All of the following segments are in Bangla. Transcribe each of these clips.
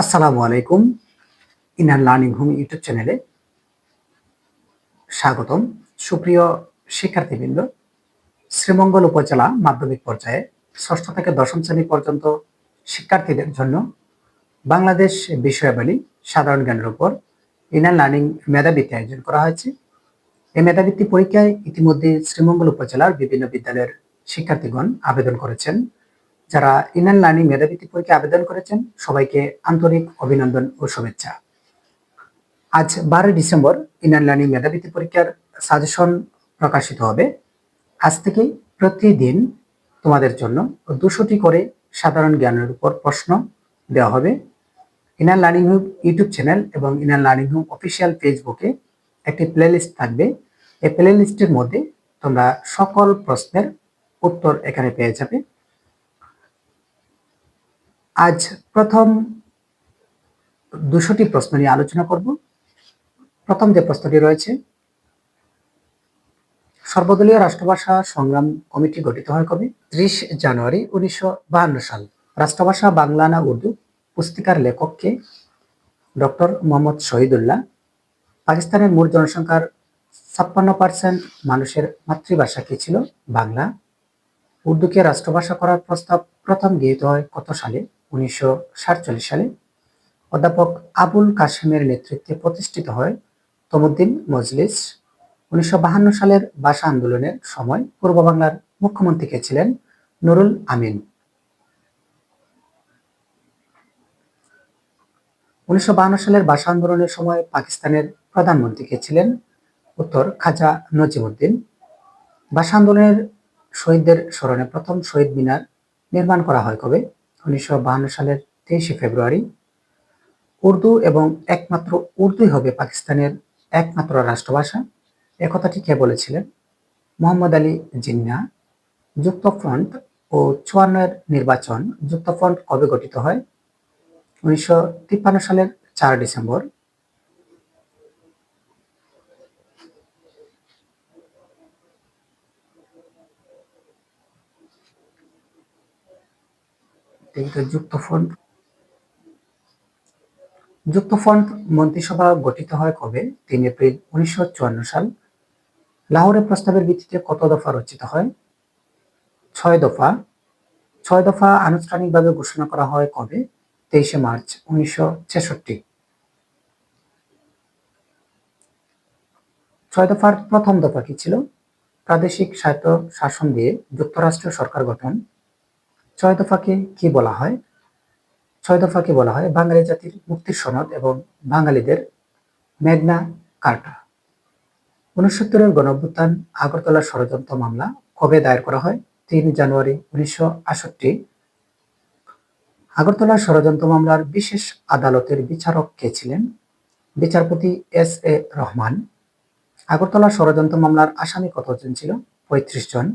আসসালামু আলাইকুম। ইনার লার্নিং হোম ইউটিউব চ্যানেলে স্বাগতম। সুপ্রিয় শিক্ষার্থীবৃন্দ, শ্রীমঙ্গল উপজেলা মাধ্যমিক পর্যায়ে ষষ্ঠ থেকে দশম শ্রেণি পর্যন্ত শিক্ষার্থীদের জন্য বাংলাদেশ বিষয়াবলী সাধারণ জ্ঞানের উপর ইনার লার্নিং মেধাবৃত্তি আয়োজন করা হয়েছে। এই মেধাবৃত্তি পরীক্ষায় ইতিমধ্যে শ্রীমঙ্গল উপজেলার বিভিন্ন বিদ্যালয়ের শিক্ষার্থীগণ আবেদন করেছেন। যারা ইনার লার্নিং মেধাবৃত্তি পরীক্ষা আবেদন করেছেন, সবাইকে আন্তরিক অভিনন্দন ও শুভেচ্ছা। আজ বারোই ডিসেম্বর ইনার লার্নিং মেধাবৃত্তি পরীক্ষার সাজেশন প্রকাশিত হবে। আজ থেকে প্রতিদিন তোমাদের জন্য দুশোটি করে সাধারণ জ্ঞানের উপর প্রশ্ন দেওয়া হবে। Inner Learning Home YouTube channel এবং ইনার লার্নিং হোম অফিসিয়াল ফেসবুকে একটি প্লেলিস্ট থাকবে। এই প্লেলিস্টের মধ্যে তোমরা সকল প্রশ্নের উত্তর এখানে পেয়ে যাবে। আজ প্রথম দুশোটি প্রশ্ন নিয়ে আলোচনা করব। প্রথম যে প্রশ্নটি রয়েছে, সর্বদলীয় রাষ্ট্রভাষা সংগ্রাম কমিটি গঠিত হয় কবে? ত্রিশ জানুয়ারি উনিশশো সাল। রাষ্ট্রভাষা বাংলা না উর্দু? পুস্তিকার লেখককে ডক্টর মোহাম্মদ শহীদুল্লাহ। পাকিস্তানের মোট জনসংখ্যার ছাপ্পান্ন পার্সেন্ট মানুষের মাতৃভাষা কি ছিল? বাংলা। উর্দুকে রাষ্ট্রভাষা করার প্রস্তাব প্রথম গৃহীত হয় কত সালে? উনিশশো সাতচল্লিশ সালে অধ্যাপক আবুল কাশেমের নেতৃত্বে প্রতিষ্ঠিত হয় তমুদ্দিন মজলিস। উনিশশো সালের ভাষা আন্দোলনের সময় পূর্ব বাংলার মুখ্যমন্ত্রী কে ছিলেন নুরুল আমিন। উনিশশো সালের ভাষা আন্দোলনের সময় পাকিস্তানের প্রধানমন্ত্রী কে ছিলেন উত্তর খাজা নজিমুদ্দিন। ভাষা আন্দোলনের শহীদদের স্মরণে প্রথম শহীদ মিনার নির্মাণ করা হয় কবে? উনিশশো সালের তেইশে ফেব্রুয়ারি, উর্দু এবং একমাত্র উর্দুই হবে পাকিস্তানের একমাত্র রাষ্ট্রভাষা। একথাটি কে বলেছিলেন? মোহাম্মদ আলী জিন্না, যুক্তফ্রন্ট ও চুয়ান্নের নির্বাচন যুক্তফ্রন্ট কবে গঠিত হয়? উনিশশো তিপ্পান্ন সালের চার ডিসেম্বর যুক্তফ্রন্ট যুক্তফ্রন্ট মন্ত্রিসভা গঠিত হয় কবে? তিন এপ্রিল উনিশশো চুয়ান্ন সাল। লাহোরের প্রস্তাবের ভিত্তিতে কত দফা রচিত হয়? ছয় দফা। ছয় দফা আনুষ্ঠানিকভাবে ঘোষণা করা হয় কবে? তেইশে মার্চ উনিশশো ছয় দফার প্রথম দফা কি ছিল? প্রাদেশিক সাহিত্য শাসন দিয়ে যুক্তরাষ্ট্রীয় সরকার গঠন। ছয় দফাকে কি বলা হয়? ছয় দফাকে বলা হয় বাঙালি জাতির মুক্তির সনদ এবং বাঙালিদের মেঘনা কার্টা। উনসত্তরের গণঅভ্যুত্থান আগরতলা ষড়যন্ত্র মামলা কবে দায়ের করা হয়? তিন জানুয়ারি উনিশশো আষট্টি। আগরতলা ষড়যন্ত্র মামলার বিশেষ আদালতের বিচারক কে ছিলেন? বিচারপতি এস এ রহমান। আগরতলা ষড়যন্ত্র মামলার আসামি কতজন ছিল? পঁয়ত্রিশ জন।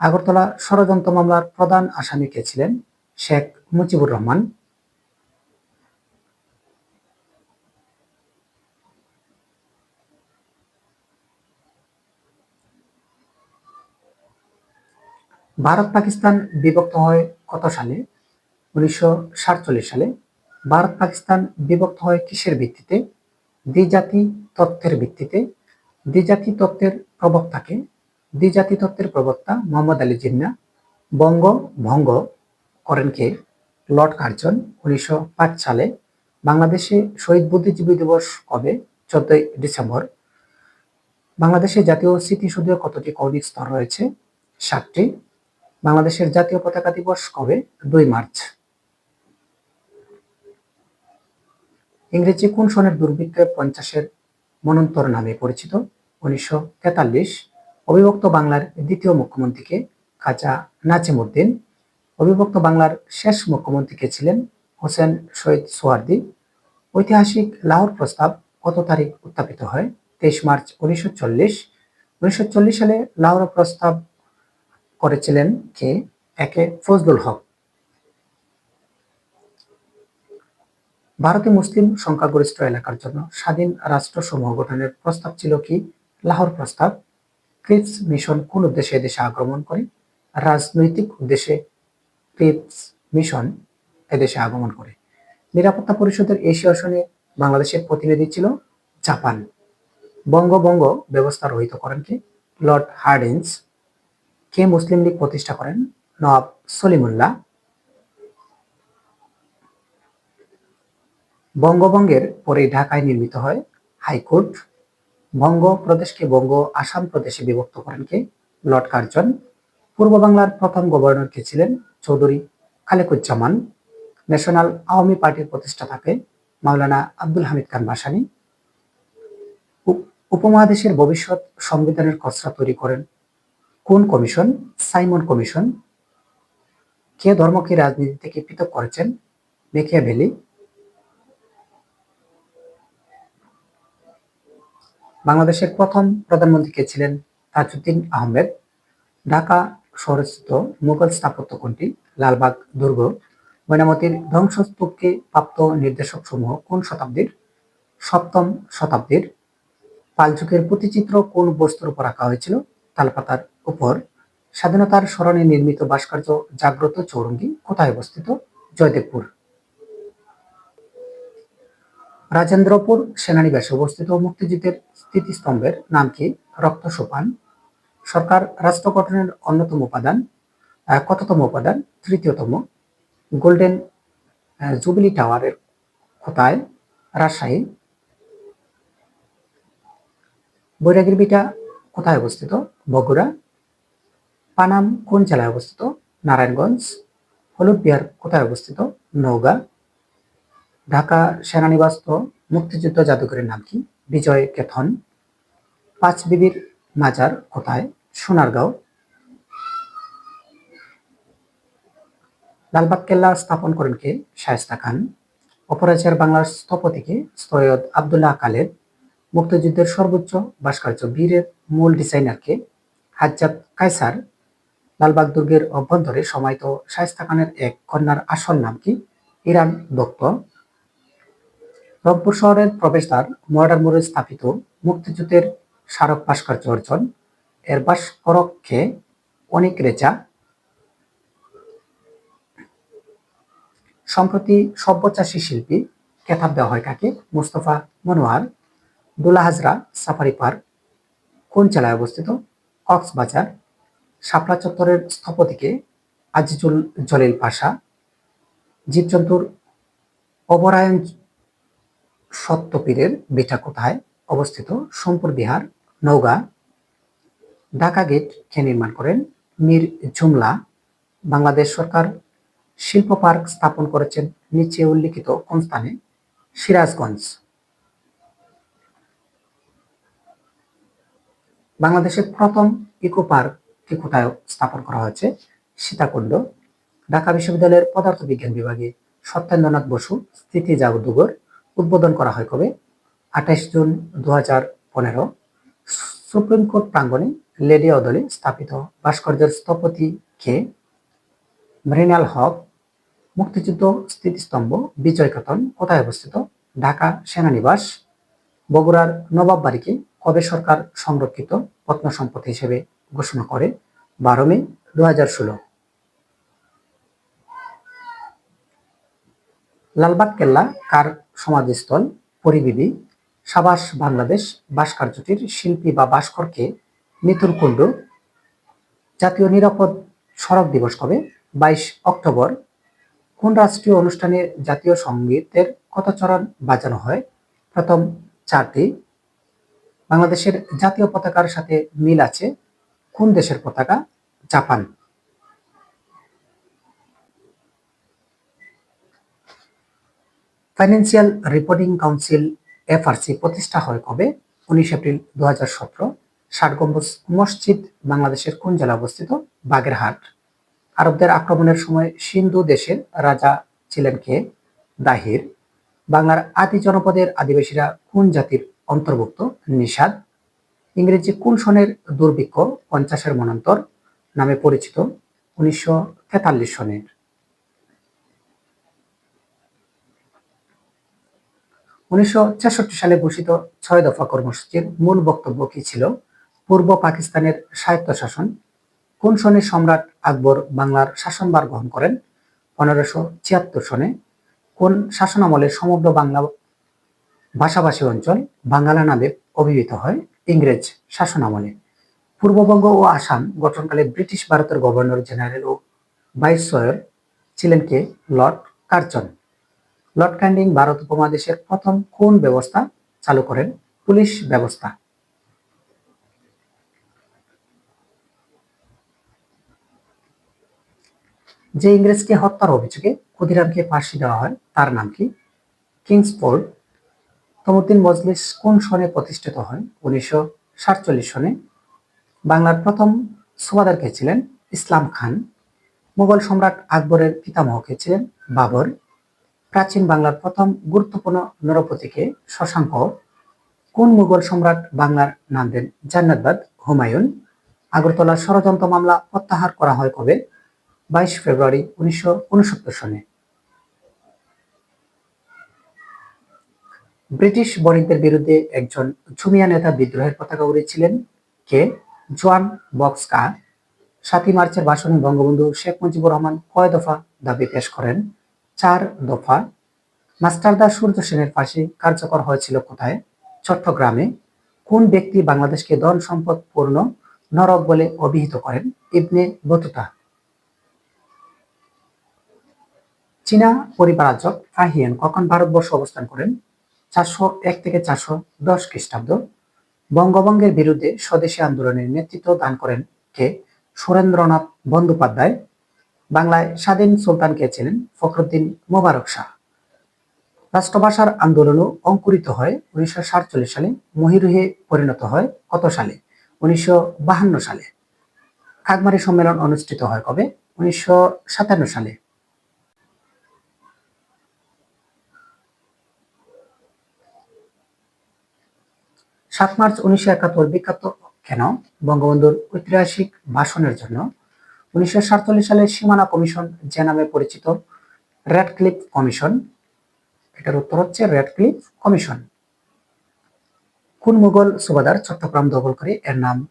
আগরতলা ষড়যন্ত্র মামলার প্রধান আসামি কে ছিলেন? শেখ মুজিবুর রহমান। ভারত পাকিস্তান বিভক্ত হয় কত সালে? উনিশশো সাতচল্লিশ সালে। ভারত পাকিস্তান বিভক্ত হয় কিসের ভিত্তিতে? দ্বিজাতি তত্ত্বের ভিত্তিতে। দ্বিজাতি তত্ত্বের প্রবক্তাকে দ্বিজাতি তত্ত্বের প্রবক্তা মোহাম্মদ আলী জিন্না বঙ্গ ভঙ্গ করেন কে লর্ড কার্জন উনিশশো পাঁচ সালে বাংলাদেশে শহীদ বুদ্ধিজীবী দিবস কবে? চোদ্দই ডিসেম্বর। বাংলাদেশের জাতীয় স্মৃতিসৌধে কতটি কৌণিক স্তর রয়েছে? সাতটি। বাংলাদেশের জাতীয় পতাকা দিবস কবে? দুই মার্চ। ইংরেজি কোন সনের দুর্বৃত্তে পঞ্চাশের মনন্তর নামে পরিচিত? উনিশশো তেতাল্লিশ। অবিভক্ত বাংলার দ্বিতীয় মুখ্যমন্ত্রীকে খাজা নাজিমুদ্দিন, অবিভক্ত বাংলার শেষ মুখ্যমন্ত্রীকে ছিলেন হোসেন শহীদ সোয়ার্দি ঐতিহাসিক লাহোর প্রস্তাব কত তারিখ উত্থাপিত হয়? তেইশ মার্চ উনিশশো চল্লিশ। উনিশশো চল্লিশ সালে লাহোর প্রস্তাব করেছিলেন কে? একে ফজলুল হক। ভারতে মুসলিম সংখ্যাগরিষ্ঠ এলাকার জন্য স্বাধীন রাষ্ট্র সমূহ গঠনের প্রস্তাব ছিল কি? লাহোর প্রস্তাব। ক্রিপস মিশন কোন উদ্দেশ্যে এদেশে আক্রমণ করে? রাজনৈতিক উদ্দেশ্যে ক্রিপস মিশন এদেশে আগমন করে। নিরাপত্তা পরিষদের এশিয়া আসনে বাংলাদেশের প্রতিনিধি ছিল জাপান। বঙ্গবঙ্গ ব্যবস্থা রহিত করেন কে? লর্ড হার্ডিন্স কে মুসলিম লীগ প্রতিষ্ঠা করেন? নবাব সলিমুল্লাহ। বঙ্গভঙ্গের পরে ঢাকায় নির্মিত হয় হাইকোর্ট। বঙ্গ প্রদেশকে বঙ্গ আসাম প্রদেশে বিভক্ত করেন কে? Lord Curzon. পূর্ব বাংলার প্রথম গভর্নর কে ছিলেন? চৌধুরী খালেকুজ্জামান। ন্যাশনাল আওয়ামী পার্টির প্রতিষ্ঠাতাকে মাওলানা আব্দুল হামিদ খান বাসানি। উপমহাদেশের ভবিষ্যৎ সংবিধানের খসড়া তৈরি করেন কোন কমিশন? Simon commission. কে ধর্মকে রাজনীতি থেকে পৃথক করেছেন? মেকিয়া বাংলাদেশের প্রথম প্রধানমন্ত্রী কে ছিলেন তাজউদ্দিন আহমেদ। ঢাকা শহরস্থিত মুঘল স্থাপত্য কোনটি? লালবাগ, দুর্গ। ময়নামতির ধ্বংসস্তূপকে প্রাপ্ত নির্দেশক সমূহ কোন শতাব্দীর? সপ্তম শতাব্দীর। পালযুগের প্রতিচিত্র কোন বস্তুর উপর রাখা হয়েছিল? তালপাতার উপর। স্বাধীনতার স্মরণে নির্মিত ভাস্কর্য জাগ্রত চৌরঙ্গি কোথায় অবস্থিত? জয়দেবপুর। রাজেন্দ্রপুর সেনানিবাসে অবস্থিত মুক্তিযুদ্ধের স্থিতিস্তম্ভের নাম কি? রক্ত সোপান। সরকার রাষ্ট্র গঠনের অন্যতম উপাদান কততম উপাদান? তৃতীয়তম, গোল্ডেন জুবিলি টাওয়ারের কোথায়? রাজশাহী। বৈরাগীর বিটা কোথায় অবস্থিত? বগুড়া। পানাম কোন জেলায় অবস্থিত? নারায়ণগঞ্জ। হলুদ বিহার কোথায় অবস্থিত? নওগাঁ। ঢাকা সেনানিবাস্ত মুক্তিযুদ্ধ জাদুঘরের নাম কি? বিজয় কেথন পাঁচ বিবির মাজার কোথায়? সোনারগাঁও। লালবাগ কেল্লা স্থাপন করেন কে? শায়স্তা খান। অপরাজের বাংলার স্থপতিকে সৈয়দ আবদুল্লাহ কালেদ মুক্তিযুদ্ধের সর্বোচ্চ ভাস্কর্য বীরের মূল ডিজাইনারকে হাজ্জাত কায়সার। লালবাগ দুর্গের অভ্যন্তরে সমাহিত শায়স্তা খানের এক কন্যার আসল নাম কি? ইরান দত্ত। রংপুর শহরের প্রবেশদ্বার মর্ডার মোড়ে স্থাপিত মুক্তিযুদ্ধের স্মারক ভাস্কর্য অর্জন, এর ভাস্করককে অনেক রেচা সম্প্রতি সব্যচাষী শিল্পী খেতাব দেওয়া হয় কাকে? মুস্তফা মনোয়ার দোলাহাজরা সাফারি পার্ক, কোন জেলায় অবস্থিত? কক্সবাজার, শাপলা চত্বরের স্থপতিকে আজিজুল জলিল পাশা, জীবজন্তুর অবরায়ন সত্যপীরের বেটা কোথায়? অবস্থিত সোমপুর বিহার, নওগাঁ। ঢাকা গেট কে নির্মাণ করেন মীর জুমলা। বাংলাদেশ সরকার শিল্প পার্ক স্থাপন করেছেন নিচে উল্লিখিত কোন স্থানে সিরাজগঞ্জ। বাংলাদেশের প্রথম ইকো পার্কটি কোথায় স্থাপন করা হয়েছে? সীতাকুণ্ড। ঢাকা বিশ্ববিদ্যালয়ের পদার্থ বিজ্ঞান বিভাগে সত্যেন্দ্রনাথ বসু স্থিতি জাদুঘর উদ্বোধন করা হয় কবে? আঠাশ জুন দু হাজার পনেরো। সুপ্রিম কোর্ট প্রাঙ্গণে লেডি অদলে স্থাপিত ভাস্কর্যের স্থপতি কে? মৃণাল হক। মুক্তিযুদ্ধ স্থিতিস্তম্ভ বিজয় কাতন কোথায় অবস্থিত? ঢাকা সেনানিবাস। বগুড়ার নবাব বাড়িকে কবে সরকার সংরক্ষিত প্রত্ন সম্পদ হিসেবে ঘোষণা করে? বারো মে দু হাজার ষোলো। লালবাগ কেল্লা কার সমাধিস্থল পরিবিবি সাবাস বাংলাদেশ ভাস্কর্যটির শিল্পী বা ভাস্করকে মিথুন কুণ্ডু, জাতীয় নিরাপদ সড়ক দিবস কবে, বাইশ অক্টোবর, কোন রাষ্ট্রীয় অনুষ্ঠানে জাতীয় সঙ্গীতের চরণ বাজানো হয়, প্রথম চারটি, বাংলাদেশের জাতীয় পতাকার সাথে মিল আছে কোন দেশের পতাকা, Japan. Financial reporting council FRC প্রতিষ্ঠা হয় কবে? উনিশ এপ্রিল দু হাজার সতেরো, ষাট গম্বুজ মসজিদ বাংলাদেশের কোন জেলা অবস্থিত? বাগেরহাট। আরবদের আক্রমণের সময় সিন্ধু দেশের রাজা ছিলেন কে? দাহির। বাংলার আদি জনপদের আদিবাসীরা কোন জাতির অন্তর্ভুক্ত? নিষাদ। ইংরেজি কোন সনের দুর্ভিক্ষ? পঞ্চাশের মনান্তর। নামে পরিচিত। উনিশশো তেতাল্লিশ সনের। উনিশশো সালে ঘোষিত ছয় দফা কর্মসূচির মূল বক্তব্য কি ছিল? পূর্ব পাকিস্তানের স্বায়ত্তশাসন, কোন সনে সম্রাট আকবর বাংলার শাসনভার গ্রহণ করেন? পনেরোশো ছিয়াত্তর সনে কোন শাসনামলে সমগ্র বাংলা ভাষাভাষী অঞ্চল বাঙ্গালা নামে অভিহিত হয়? ইংরেজ শাসনামলে। পূর্ববঙ্গ ও আসাম গঠনকালে ব্রিটিশ ভারতের গভর্নর জেনারেল ও ভাইসরয় ছিলেন কে? Lord Curzon Lord Canning Bharat উপমহাদেশের প্রথম কোন ব্যবস্থা চালু করেন? পুলিশ ব্যবস্থা। যে ইংরেজকে হত্যার অভিযোগে ক্ষুদিরামকে ফাঁসি দেওয়া হয়, তার নাম কি? কিংসফোর্ড। তমুদ্দিন মজলিস কোন সনে প্রতিষ্ঠিত হয় উনিশশো সাতচল্লিশ সনে। বাংলার প্রথম সুবাদার কে ছিলেন? ইসলাম খান। মুঘল সম্রাট আকবরের পিতামহ কে ছিলেন? বাবর। প্রাচীন বাংলার প্রথম গুরুত্বপূর্ণ নরপতিকে শশাঙ্ক, কোন মুঘল সম্রাট বাংলার নাম দেন জান্নাতবাদ হুমায়ুন, আগরতলা ষড়যন্ত্র মামলা প্রত্যাহার করা হয় কবে? বাইশ ফেব্রুয়ারি উনিশশো উনসত্তর সনে। ব্রিটিশ বণিকদের বিরুদ্ধে একজন ঝুমিয়া নেতা বিদ্রোহের পতাকা উড়িয়েছিলেন কে? জোয়ান বক্সকা। সাতই মার্চের ভাষণে বঙ্গবন্ধু শেখ মুজিবুর রহমান কয় দফা দাবি পেশ করেন? চার দফা। মাস্টারদা সূর্য সেনের ফাঁসি কার্যকর হয়েছিল কোথায়? চট্টগ্রামে। কোন ব্যক্তি বাংলাদেশকে ধন সম্পদ পূর্ণ, নরক বলে অভিহিত করেন? Ibn Battuta. চীনা পরিবারাজক ফাহিয়ান কখন ভারতবর্ষ অবস্থান করেন? চারশো এক থেকে চারশো দশ খ্রিস্টাব্দ। বঙ্গভঙ্গের বিরুদ্ধে স্বদেশী আন্দোলনের নেতৃত্ব দান করেন কে? সুরেন্দ্রনাথ বন্দ্যোপাধ্যায়। বাংলায় স্বাধীন সুলতান কে ছিলেন ফখরুদ্দিন মোবারক শাহ। রাষ্ট্রভাষার আন্দোলনও অঙ্কুরিত হয় উনিশশো সাতচল্লিশ সালে, মহিরুহে পরিণত হয় কত সালে? উনিশশো সালে। খাগমারি সম্মেলন অনুষ্ঠিত হয় কবে? উনিশশো সাতান্ন সালে। সাত মার্চ উনিশশো একাত্তর বিখ্যাত কেন? বঙ্গবন্ধুর ঐতিহাসিক ভাষণের জন্য উনিশশো সীমানা কমিশন যে নামে পরিচিত কমিশন, এটার উত্তর হচ্ছে কমিশন। কোন মুঘল সুবাদার চট্টগ্রাম দখল করে এর নাম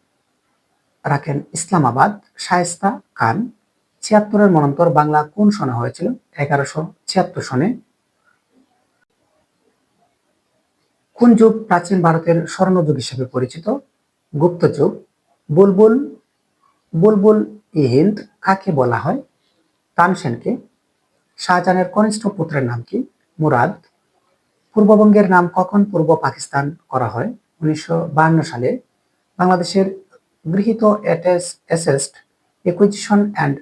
রাখেন ইসলামাবাদ শায়েস্তা খান। ছিয়াত্তরের মনন্তর বাংলা কোন সনে হয়েছিল? এগারোশো ছিয়াত্তর সনে। কোন যুগ প্রাচীন ভারতের স্বর্ণযুগ হিসেবে পরিচিত? গুপ্ত যুগ। বুলবুল বুলবুল ই হিন্দ কাকে বলা হয়? তানসেনকে শাহজাহানের কনিষ্ঠ পুত্রের নাম কি? মুরাদ। পূর্ববঙ্গের নাম কখন পূর্ব পাকিস্তান করা হয়? উনিশশো বায়ান্ন সালে। বাংলাদেশের গৃহীত assets acquisition and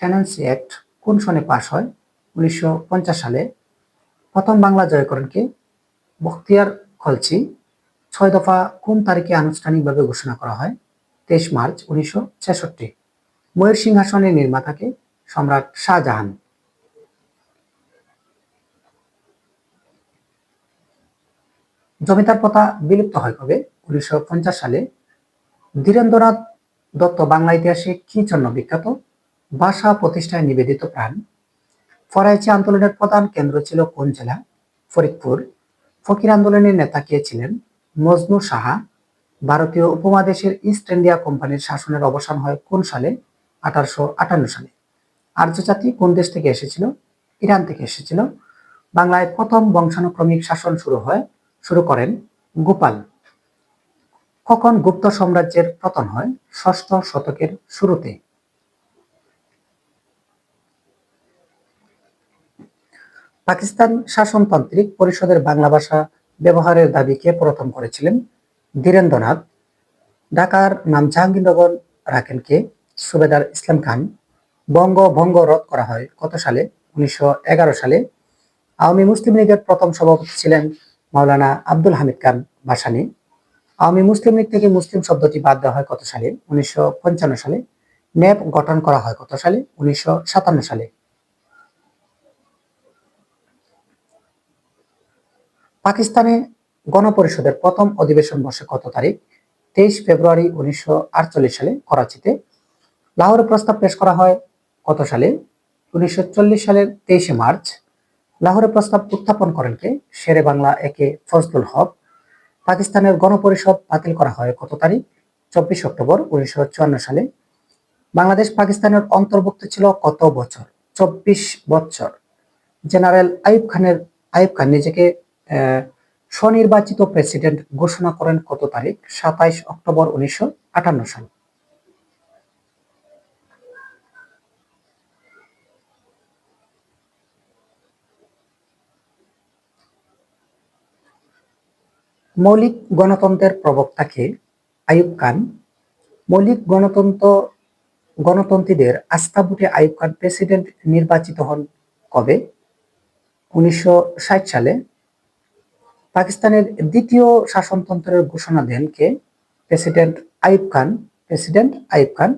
tenancy act কোন সনে পাশ হয়? উনিশশো পঞ্চাশ সালে। প্রথম বাংলা জয় করেন কে? বখতিয়ার খলচি ছয় দফা কোন তারিখে আনুষ্ঠানিকভাবে ঘোষণা করা হয়? তেইশ মার্চ উনিশশো ছেষট্টি। ময়ূর সিংহাসনের নির্মাতাকে সম্রাট শাহজাহান। জমিদার প্রথা বিলুপ্ত হয় কবে? উনিশশো সালে। ধীরেন্দ্রনাথ দত্ত বাংলা ইতিহাসে কি জন্য বিখ্যাত? ভাষা প্রতিষ্ঠায় নিবেদিত প্রাণ। ফরাইচি আন্দোলনের প্রধান কেন্দ্র ছিল কোন জেলা? ফরিদপুর। ফকির আন্দোলনের নেতা কে ছিলেন? মজনু সাহা। ভারতীয় উপমহাদেশের ইস্ট ইন্ডিয়া কোম্পানির শাসনের অবসান হয় কোন সালে? আঠারোশো আটান্ন সালে। আর্য জাতি কোন দেশ থেকে এসেছিল? ইরান থেকে এসেছিল। বাংলায় প্রথম বংশানুক্রমিক শাসন শুরু হয়, শুরু করেন গোপাল। কখন গুপ্ত সাম্রাজ্যের পতন হয়? ষষ্ঠ শতকের শুরুতে। পাকিস্তান শাসনতান্ত্রিক পরিষদের বাংলা ভাষা ব্যবহারের দাবি কে প্রথম করেছিলেন ধীরেন্দ্রনাথ, ঢাকার নাম জাহাঙ্গীরনগর রাখেন কে সুবেদার ইসলাম খান বঙ্গভঙ্গ রদ করা হয় কত সালে? উনিশশো এগারো সালে। আওয়ামী মুসলিম লীগের প্রথম সভাপতি ছিলেন মাওলানা আব্দুল হামিদ খান ভাসানী আওয়ামী মুসলিম লীগ থেকে মুসলিম শব্দটি বাদ দেওয়া হয় কত সালে? উনিশশো পঞ্চান্ন সালে। ন্যাপ গঠন করা হয় কত সালে? উনিশশো সাতান্ন সালে। পাকিস্তানে গণপরিষদের প্রথম অধিবেশন বসে কত তারিখ? তেইশ ফেব্রুয়ারি উনিশশো আটচল্লিশ সালে করাচিতে। লাহোরে প্রস্তাব পেশ করা হয় কত সালে? উনিশশো চল্লিশ সালের তেইশে মার্চ। লাহোরে প্রস্তাব উত্থাপন করেন কে? শেরে বাংলা একে ফজলুল হক। পাকিস্তানের গণপরিষদ বাতিল করা হয় কত তারিখ? চব্বিশ অক্টোবর উনিশশো চুয়ান্ন সালে। বাংলাদেশ পাকিস্তানের অন্তর্ভুক্ত ছিল কত বছর? চব্বিশ বছর জেনারেল আইব খানের আইব খান নিজেকে স্বনির্বাচিত প্রেসিডেন্ট ঘোষণা করেন কত তারিখ? সাতাইশ অক্টোবর উনিশশো আটান্ন সাল। মৌলিক গণতন্ত্রের প্রবক্তাকে আইয়ুব খান, মৌলিক গণতন্ত্র গণতন্ত্রীদের আস্থা ভোটে খান প্রেসিডেন্ট নির্বাচিত হন কবে? উনিশশো ষাট সালে পাকিস্তানের দ্বিতীয় শাসনতন্ত্রের ঘোষণা দেন কে? President Ayub Khan. President Ayub Khan,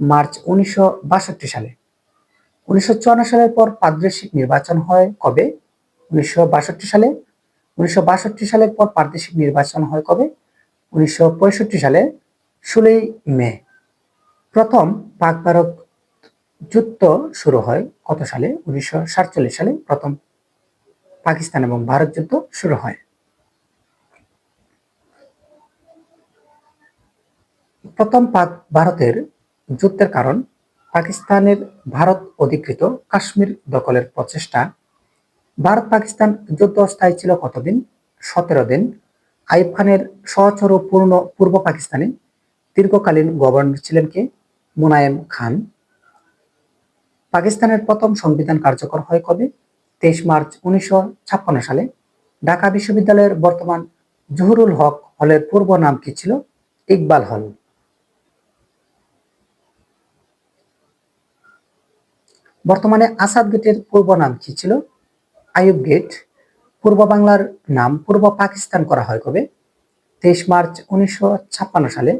March উনিশশো বাষট্টি সালে। উনিশশো চুয়ান্ন সালের পর প্রাদেশিক নির্বাচন হয় কবে? উনিশশো বাষট্টি সালে। উনিশশো বাষট্টি সালের পর প্রাদেশিক নির্বাচন হয় কবে? উনিশশো পঁয়ষট্টি সালে, ষোলোই মে। প্রথম পাক ভারত যুদ্ধ শুরু হয় কত সালে? উনিশশো সাতচল্লিশ সালে প্রথম পাকিস্তান এবং ভারত যুদ্ধ শুরু হয়। প্রথম পাক ভারতের যুদ্ধের কারণ, পাকিস্তানের ভারত অধিকৃত কাশ্মীর দখলের প্রচেষ্টা। ভারত পাকিস্তান যুদ্ধ স্থায়ী ছিল কতদিন? সতেরো দিন। আইব খানের সহচর পূর্ণ পূর্ব পাকিস্তানে দীর্ঘকালীন গভর্নর ছিলেন কে? মুনায়েম খান। পাকিস্তানের প্রথম সংবিধান কার্যকর হয় কবে? তেইশ মার্চ উনিশশো ছাপ্পান্ন সালে। ঢাকা বিশ্ববিদ্যালয়ের বর্তমান জহুরুল হক হলের পূর্ব নাম কি ছিল? ইকবাল হল। বর্তমানে আসাদ গেটের পূর্ব নাম কি ছিল? আইয়ুব গেট। পূর্ব বাংলার নাম পূর্ব পাকিস্তান করা হয় কবে? তেইশ মার্চ উনিশশো ছাপ্পান্ন সালে।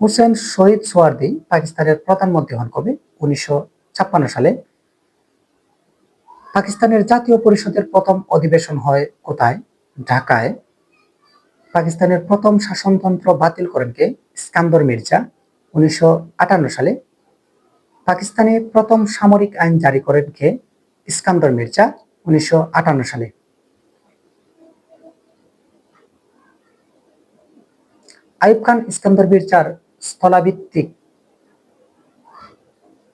হুসেন শহীদ সোয়ার্দি পাকিস্তানের প্রধানমন্ত্রী হন কবে? উনিশশো ছাপ্পান্ন সালে। পাকিস্তানের জাতীয় পরিষদের প্রথম অধিবেশন হয় কোথায়? ঢাকায়। পাকিস্তানের প্রথম শাসনতন্ত্র বাতিল করেন কে? স্কান্দর মির্জা। উনিশশো আটান্ন সালে। পাকিস্তানে প্রথম সামরিক আইন জারি করেন কে? ইস্কান্দর মির্জা, উনিশশো আটান্ন সালে। আইব খান ইস্কান্দর মির্জার স্থলাভিত্তিক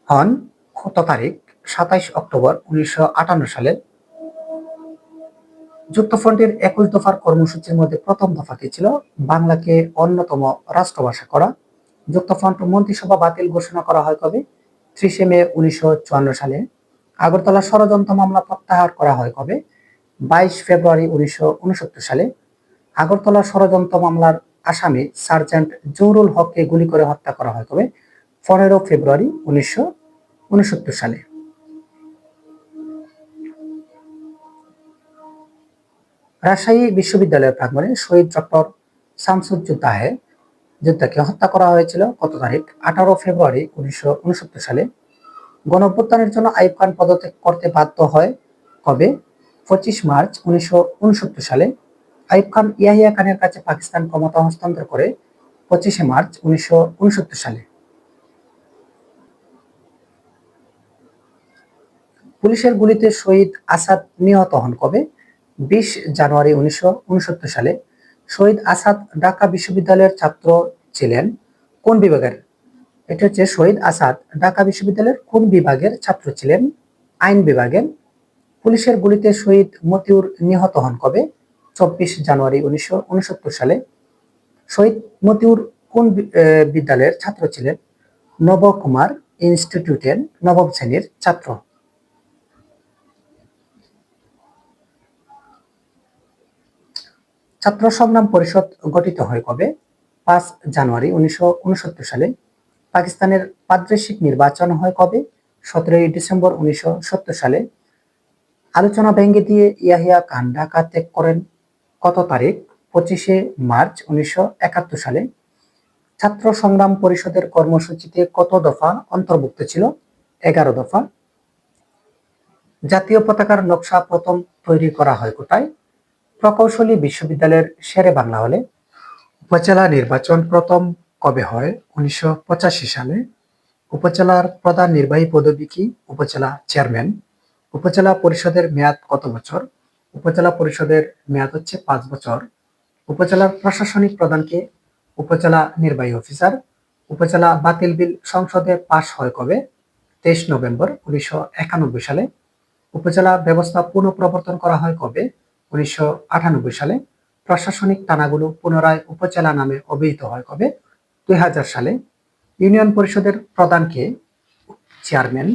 হন কত তারিখ? সাতাইশ অক্টোবর উনিশশো আটান্ন সালে। যুক্তফ্রন্টের একুশ দফার কর্মসূচির মধ্যে প্রথম দফা কি ছিল? বাংলাকে অন্যতম রাষ্ট্রভাষা করা। যুক্তফ্রন্ট মন্ত্রিসভা বাতিল ঘোষণা করা হয় কবে? ত্রিশে মে উনিশশো সালে আগরতলা ষড়যন্ত্র মামলা প্রত্যাহার করা হয় কবে? বাইশ ফেব্রুয়ারি উনিশশো সালে আগরতলা ষড়যন্ত্র মামলার আসামি সার্জেন্ট জহুরুল হককে গুলি করে হত্যা করা হয় কবে? পনেরো ফেব্রুয়ারি উনিশশো উনসত্তর সালে। রাজশাহী বিশ্ববিদ্যালয়ের প্রাঙ্গণে শহীদ ডক্টর যোদ্ধাকে হত্যা করা হয়েছিল কত তারিখ? আঠারো ফেব্রুয়ারি উনিশশো উনসত্তর সালে। গণঅভ্যুত্থানের জন্য আইব খান পদত্যাগ করতে বাধ্য হয় কবে? পঁচিশ মার্চ উনিশশো সালে। আইব খান ইয়াহিয়া খানের কাছে পাকিস্তান ক্ষমতা হস্তান্তর করে পঁচিশে মার্চ উনিশশো উনসত্তর সালে। পুলিশের গুলিতে শহীদ আসাদ নিহত হন কবে? বিশ জানুয়ারি উনিশশো উনসত্তর সালে। শহীদ আসাদ ঢাকা বিশ্ববিদ্যালয়ের ছাত্র ছিলেন। কোন বিভাগের? এটা হচ্ছে শহীদ আসাদ ঢাকা বিশ্ববিদ্যালয়ের কোন বিভাগের ছাত্র ছিলেন? আইন বিভাগের। পুলিশের গুলিতে শহীদ মতিউর নিহত হন কবে? চব্বিশ জানুয়ারি উনিশশো উনসত্তর সালে। শহীদ মতিউর কোন বিদ্যালয়ের ছাত্র ছিলেন? নবকুমার ইনস্টিটিউটের নবম শ্রেণির ছাত্র। ছাত্র সংগ্রাম পরিষদ গঠিত হয় কবে? পাঁচ জানুয়ারি উনিশশো উনসত্তর সালে। পাকিস্তানের প্রাদেশিক নির্বাচন হয় কবে? সতেরোই ডিসেম্বর উনিশশো সত্তর সালে। আলোচনা ভেঙে দিয়ে ইয়াহিয়া খান ঢাকা ত্যাগ করেন কত তারিখ? পঁচিশে মার্চ উনিশশো একাত্তর সালে। ছাত্র সংগ্রাম পরিষদের কর্মসূচিতে কত দফা অন্তর্ভুক্ত ছিল? এগারো দফা। জাতীয় পতাকার নকশা প্রথম তৈরি করা হয় কোথায়? প্রকৌশলী বিশ্ববিদ্যালয়ের শেরে বাংলা হলে উপজেলা নির্বাচন প্রথম কবে হয়? উনিশশো পঁচাশি সালে। উপজেলার প্রধান নির্বাহী পদবী কি? উপজেলা চেয়ারম্যান। উপজেলা পরিষদের মেয়াদ কত বছর? উপজেলা পরিষদের মেয়াদ হচ্ছে পাঁচ বছর। উপজেলার প্রশাসনিক প্রধানকে উপজেলা নির্বাহী অফিসার। উপজেলা বাতিল বিল সংসদে পাশ হয় কবে? তেইশ নভেম্বর উনিশশো একানব্বই সালে। উপজেলা ব্যবস্থা পুনঃপ্রবর্তন করা হয় কবে? উনিশশো আটানব্বই সালে প্রশাসনিক টানাগুলো পুনরায় উপজেলা নামে অভিহিত হয় কবে? দুই হাজার সালে ইউনিয়ন পরিষদের প্রধানকে চেয়ারম্যান।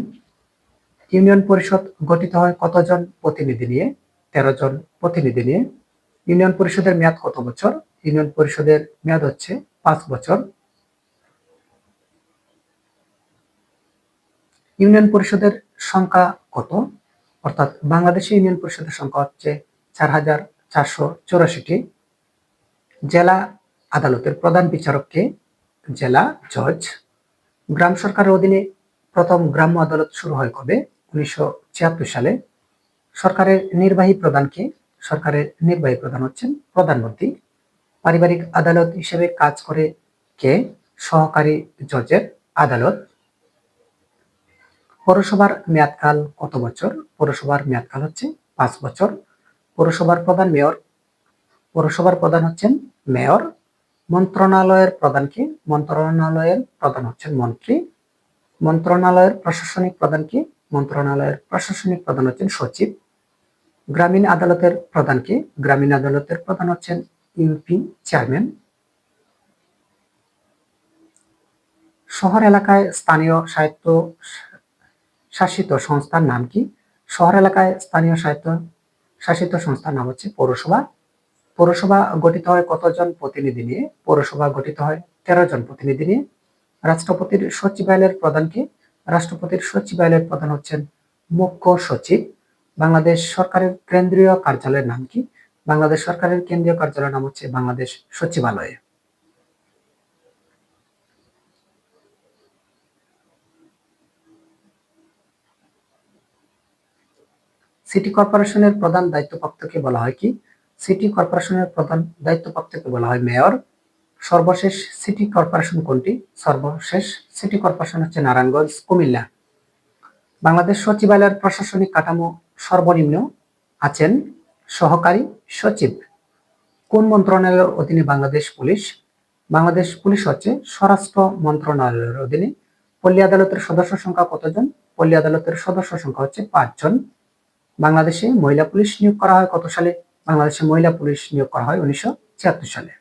ইউনিয়ন পরিষদ গঠিত হয় কতজন প্রতিনিধি নিয়ে? তেরো জন প্রতিনিধি নিয়ে। ইউনিয়ন পরিষদের মেয়াদ কত বছর? ইউনিয়ন পরিষদের মেয়াদ হচ্ছে পাঁচ বছর। ইউনিয়ন পরিষদের সংখ্যা কত? অর্থাৎ বাংলাদেশে ইউনিয়ন পরিষদের সংখ্যা হচ্ছে চার হাজার চারশো চৌরাশিটি জেলা আদালতের প্রধান বিচারককে জেলা জজ। গ্রাম সরকারের অধীনে প্রথম গ্রাম্য আদালত শুরু হয় কবে? উনিশশো ছিয়াত্তর সালে। সরকারের নির্বাহী প্রধানকে সরকারের নির্বাহী প্রধান হচ্ছেন প্রধানমন্ত্রী। পারিবারিক আদালত হিসেবে কাজ করে কে? সহকারী জজের আদালত। পৌরসভার মেয়াদকাল কত বছর? পৌরসভার মেয়াদকাল হচ্ছে পাঁচ বছর। পৌরসভার প্রধান মেয়র। পৌরসভার প্রধান হচ্ছেন মেয়র। মন্ত্রণালয়ের প্রধানকে মন্ত্রণালয়ের প্রধান হচ্ছেন মন্ত্রী। মন্ত্রণালয়ের প্রশাসনিক প্রধানকে মন্ত্রণালয়ের প্রশাসনিক প্রধান হচ্ছেন সচিব। গ্রামীণ আদালতের প্রধানকে গ্রামীণ আদালতের প্রধান হচ্ছেন ইউপি চেয়ারম্যান। শহর এলাকায় স্থানীয় সাহিত্য শাসিত সংস্থার নাম কি? শহর এলাকায় স্থানীয় সাহিত্য শাসিত সংস্থার নাম হচ্ছে পৌরসভা। পৌরসভা গঠিত হয় কতজন প্রতিনিধি নিয়ে? পৌরসভা গঠিত হয় তেরো জন প্রতিনিধি নিয়ে। রাষ্ট্রপতির সচিবালয়ের প্রধানকে রাষ্ট্রপতির সচিবালয়ের প্রধান হচ্ছেন মুখ্য সচিব। বাংলাদেশ সরকারের কেন্দ্রীয় কার্যালয়ের নাম কি? বাংলাদেশ সরকারের কেন্দ্রীয় কার্যালয়ের নাম হচ্ছে বাংলাদেশ সচিবালয়। সিটি কর্পোরেশনের প্রধান দায়িত্বপ্রাপ্তকে বলা হয় কি? সিটি কর্পোরেশনের প্রধান দায়িত্বপ্রাপ্তকে বলা হয় মেয়র। সর্বশেষ সিটি কর্পোরেশন কোনটি? সর্বশেষ সিটি কর্পোরেশন হচ্ছে নারায়ণগঞ্জ, কুমিল্লা। বাংলাদেশ সচিবালয়ের প্রশাসনিক কাঠামো সর্বনিম্ন আছেন সহকারী সচিব। কোন মন্ত্রণালয়ের অধীনে বাংলাদেশ পুলিশ? বাংলাদেশ পুলিশ হচ্ছে স্বরাষ্ট্র মন্ত্রণালয়ের অধীনে। পল্লী আদালতের সদস্য সংখ্যা কতজন? পল্লী আদালতের সদস্য সংখ্যা হচ্ছে পাঁচজন। বাংলাদেশে মহিলা পুলিশ নিয়োগ করা হয় কত সালে? বাংলাদেশে মহিলা পুলিশ নিয়োগ করা হয় উনিশশো ছিয়াত্তর সালে।